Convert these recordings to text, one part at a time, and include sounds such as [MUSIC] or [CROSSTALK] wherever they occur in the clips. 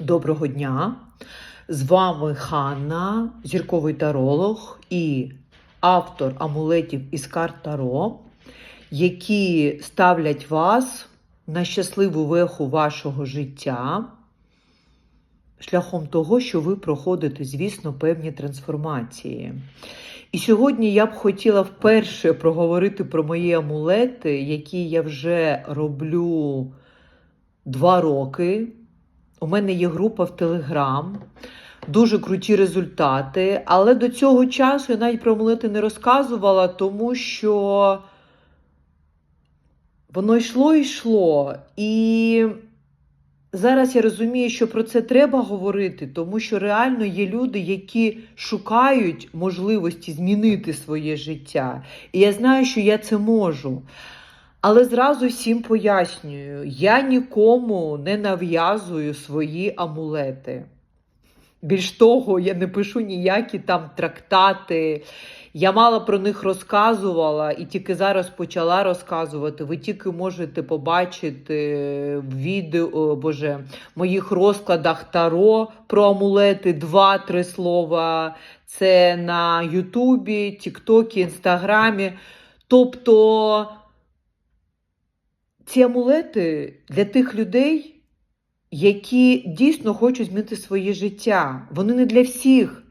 Доброго дня! З вами Ханна, зірковий таролог і автор амулетів із карт Таро, які ставлять вас на щасливу веху вашого життя шляхом того, що ви проходите, звісно, певні трансформації. І сьогодні я б хотіла вперше проговорити про мої амулети, які я вже роблю два роки. У мене є група в Телеграм, дуже круті результати. Але до цього часу я навіть про амулети не розказувала, тому що воно йшло і йшло. І зараз я розумію, що про це треба говорити, тому що реально є люди, які шукають можливості змінити своє життя. І я знаю, що я це можу. Але зразу всім пояснюю: я нікому не нав'язую свої амулети. Більш того, я не пишу ніякі там трактати. Я мало про них розказувала і тільки зараз почала розказувати. Ви тільки можете побачити в відео, боже, моїх розкладах Таро про амулети, два-три слова. Це на Ютубі, Тіктокі, Інстаграмі. Тобто ці амулети для тих людей, які дійсно хочуть змінити своє життя. Вони не для всіх.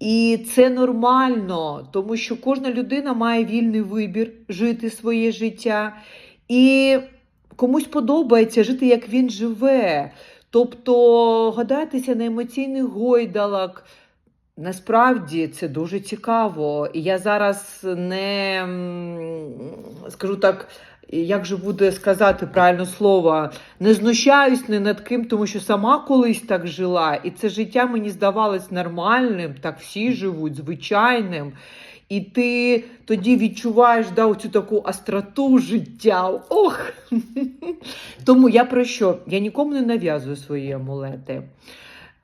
І це нормально, тому що кожна людина має вільний вибір жити своє життя. І комусь подобається жити, як він живе. Тобто гадатися на емоційних гойдалах. Насправді це дуже цікаво. І я зараз не скажу так, як же буде сказати правильно слово, не знущаюсь ні над ким, тому що сама колись так жила, і це життя мені здавалось нормальним, так всі живуть, звичайним. І ти тоді відчуваєш да, оцю таку остроту життя. Ох! [LAUGHS] Тому я про що? Я нікому не нав'язую свої амулети.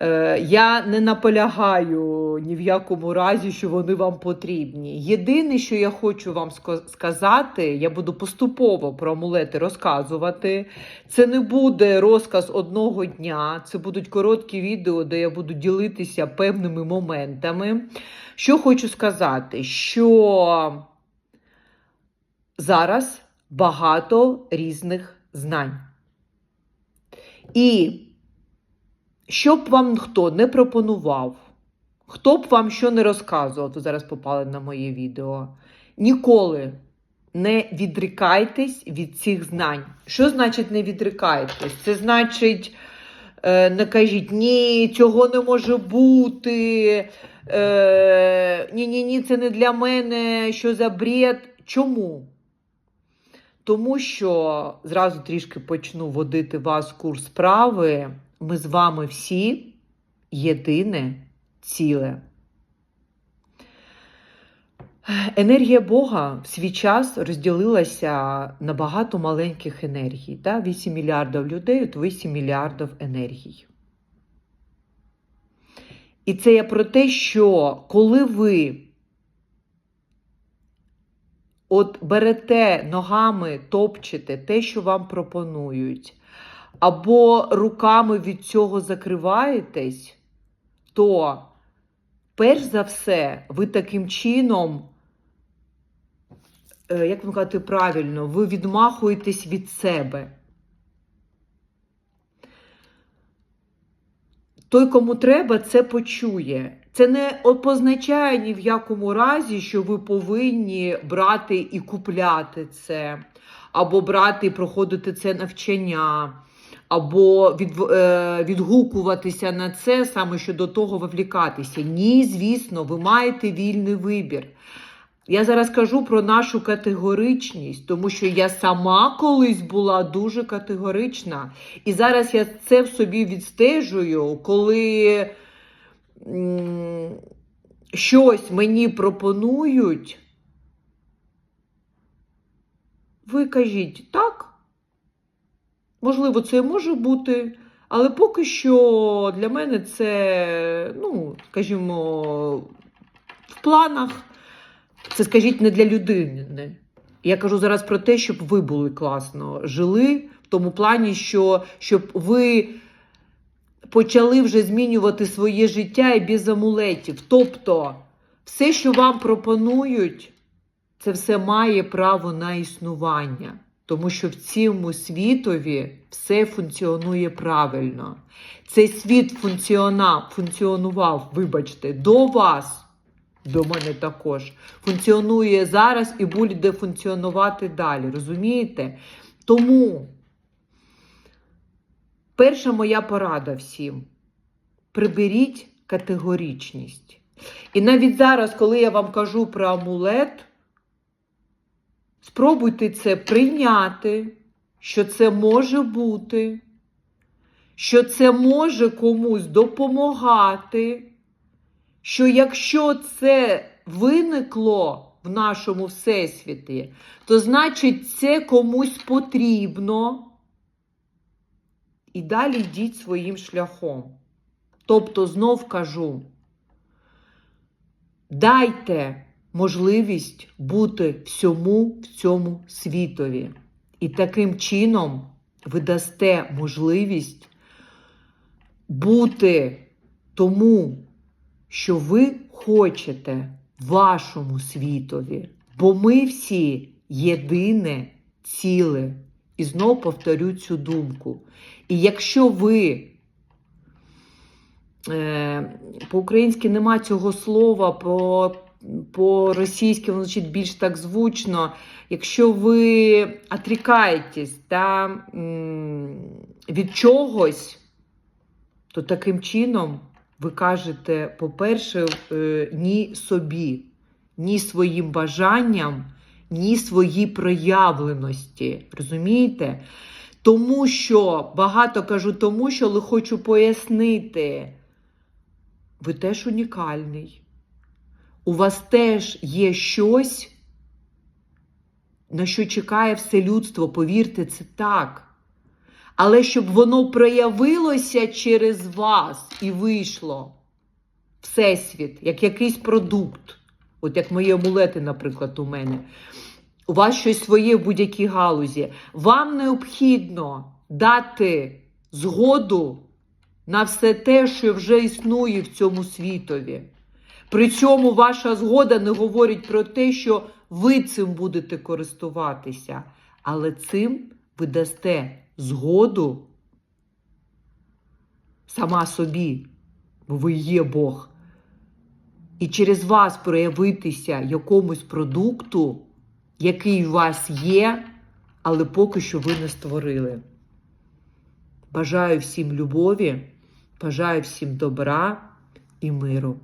Е, Я не наполягаю ні в якому разі, що вони вам потрібні. Єдине, що я хочу вам сказати, я буду поступово про амулети розказувати. Це не буде розказ одного дня, це будуть короткі відео, де я буду ділитися певними моментами. Що хочу сказати, що зараз багато різних знань. І що б вам хто не пропонував, хто б вам що не розказував, то зараз попали на моє відео. Ніколи не відрікайтесь від цих знань. Що значить не відрікайтесь? Це значить, е, не кажіть, ні, цього не може бути. Е, ні, ні, ні, це не для мене, що за бред. Чому? Тому що зразу трішки почну водити вас в курс справи. Ми з вами всі єдине ціле. Енергія Бога в свій час розділилася на багато маленьких енергій. Та? 8 мільярдів людей, от 8 мільярдів енергій. І це я про те, що коли ви от берете ногами, топчете те, що вам пропонують, або руками від цього закриваєтесь, то перш за все, ви таким чином, е, як вам казати правильно, ви відмахуєтесь від себе. Той, кому треба, це почує. Це не позначає ні в якому разі, що ви повинні брати і купляти це, або брати і проходити це навчання, або від, е, відгукуватися на це саме щодо того вивлікатися. Ні, звісно, ви маєте вільний вибір. Я зараз кажу про нашу категоричність, тому що я сама колись була дуже категорична. І зараз я це в собі відстежую, коли щось мені пропонують. Ви кажіть, так, можливо, це може бути, але поки що для мене це, ну, скажімо, в планах. Це скажіть не для людини. Я кажу зараз про те, щоб ви були класно жили, в тому плані, що щоб ви почали вже змінювати своє життя і без амулетів. Тобто, все, що вам пропонують, це все має право на існування. Тому що в цьому світові все функціонує правильно. Цей світ функціонував, вибачте, до вас, до мене також, функціонує зараз і буде функціонувати далі. Розумієте? Тому перша моя порада всім: приберіть категоричність. І навіть зараз, коли я вам кажу про амулет, спробуйте це прийняти, що це може бути, що це може комусь допомагати, що якщо це виникло в нашому всесвіті, то значить це комусь потрібно. І далі йдіть своїм шляхом. Тобто, знов кажу, дайте можливість бути всьому в цьому світові. І таким чином ви дасте можливість бути тому, що ви хочете вашому світові. Бо ми всі єдине ціле. І знов повторю цю думку. І якщо ви по-українськи нема цього слова, по, по-російськи воно звучить більш так звучно. Якщо ви отрікаєтесь м, від чогось, то таким чином ви кажете, по-перше, е, ні собі, ні своїм бажанням, ні своїй проявленості. Розумієте? Тому що, багато кажу тому, що хочу пояснити, ви теж унікальний. У вас теж є щось, на що чекає все людство, повірте, це так. Але щоб воно проявилося через вас і вийшло всесвіт, як якийсь продукт, от як мої амулети, наприклад, у мене. У вас щось своє в будь-якій галузі. Вам необхідно дати згоду на все те, що вже існує в цьому світові. При цьому ваша згода не говорить про те, що ви цим будете користуватися, але цим ви дасте згоду сама собі, бо ви є Бог. І через вас проявитися якомусь продукту, який у вас є, але поки що ви не створили. Бажаю всім любові, Бажаю всім добра і миру.